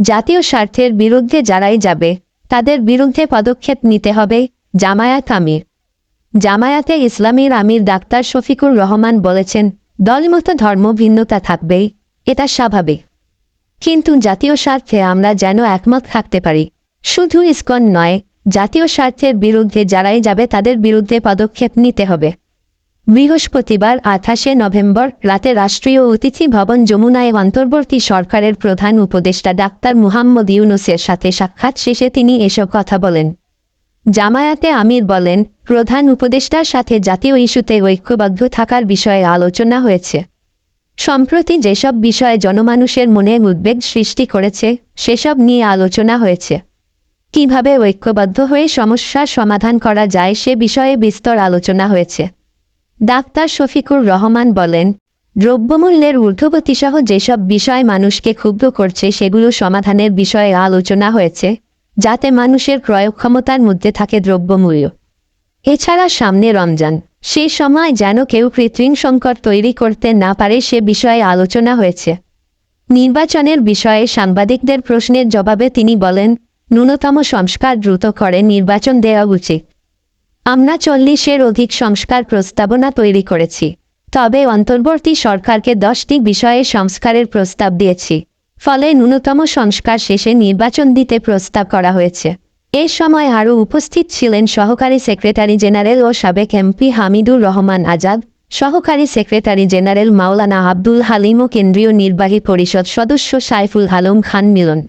জাতীয় স্বার্থের বিরুদ্ধে যারাই যাবে, তাদের বিরুদ্ধে পদক্ষেপ নিতে হবে, জামায়াত আমির। জামায়াতে ইসলামীর আমির ডাক্তার শফিকুর রহমান বলেছেন, দলমতো ধর্ম ভিন্নতা থাকবেই, এটা স্বাভাবিক। কিন্তু জাতীয় স্বার্থে আমরা যেন একমত থাকতে পারি, শুধু ইসকন নয়, জাতীয় স্বার্থের বিরুদ্ধে যারাই যাবে তাদের বিরুদ্ধে পদক্ষেপ নিতে হবে। বৃহস্পতিবার আঠাশে নভেম্বর রাতে রাষ্ট্রীয় অতিথি ভবন যমুনায় অন্তর্বর্তী সরকারের প্রধান উপদেষ্টা ডাক্তার মুহাম্মদ ইউনুসের সাথে সাক্ষাৎ শেষে তিনি এসব কথা বলেন। জামায়াতে আমির বলেন, প্রধান উপদেষ্টার সাথে জাতীয় ইস্যুতে ঐক্যবদ্ধ থাকার বিষয়ে আলোচনা হয়েছে। সম্প্রতি যেসব বিষয়ে জনমানুষের মনে উদ্বেগ সৃষ্টি করেছে, সেসব নিয়ে আলোচনা হয়েছে। কীভাবে ঐক্যবদ্ধ হয়ে সমস্যার সমাধান করা যায় সে বিষয়ে বিস্তর আলোচনা হয়েছে। ডাক্তার শফিকুর রহমান বলেন, দ্রব্যমূল্যের ঊর্ধ্বগতিসহ যেসব বিষয় মানুষকে ক্ষুব্ধ করছে সেগুলো সমাধানের বিষয়ে আলোচনা হয়েছে, যাতে মানুষের ক্রয় ক্ষমতার মধ্যে থাকে দ্রব্যমূল্য। এছাড়া সামনে রমজান, সে সময় যেন কেউ কৃত্রিম সংকট তৈরি করতে না পারে সে বিষয়ে আলোচনা হয়েছে। নির্বাচনের বিষয়ে সাংবাদিকদের প্রশ্নের জবাবে তিনি বলেন, ন্যূনতম সংস্কার দ্রুত করে নির্বাচন দেওয়া উচিত। আমরা চল্লিশের অধিক সংস্কার প্রস্তাবনা তৈরি করেছি, তবে অন্তর্বর্তী সরকারকে দশটি বিষয়ে সংস্কারের প্রস্তাব দিয়েছি, ফলে ন্যূনতম সংস্কার শেষে নির্বাচন দিতে প্রস্তাব করা হয়েছে। এ সময় আরও উপস্থিত ছিলেন সহকারী সেক্রেটারি জেনারেল ও সাবেক এমপি হামিদুর রহমান আজাদ, সহকারী সেক্রেটারি জেনারেল মাওলানা আব্দুল হালিম ও কেন্দ্রীয় নির্বাহী পরিষদ সদস্য সাইফুল আলম খান মিলন।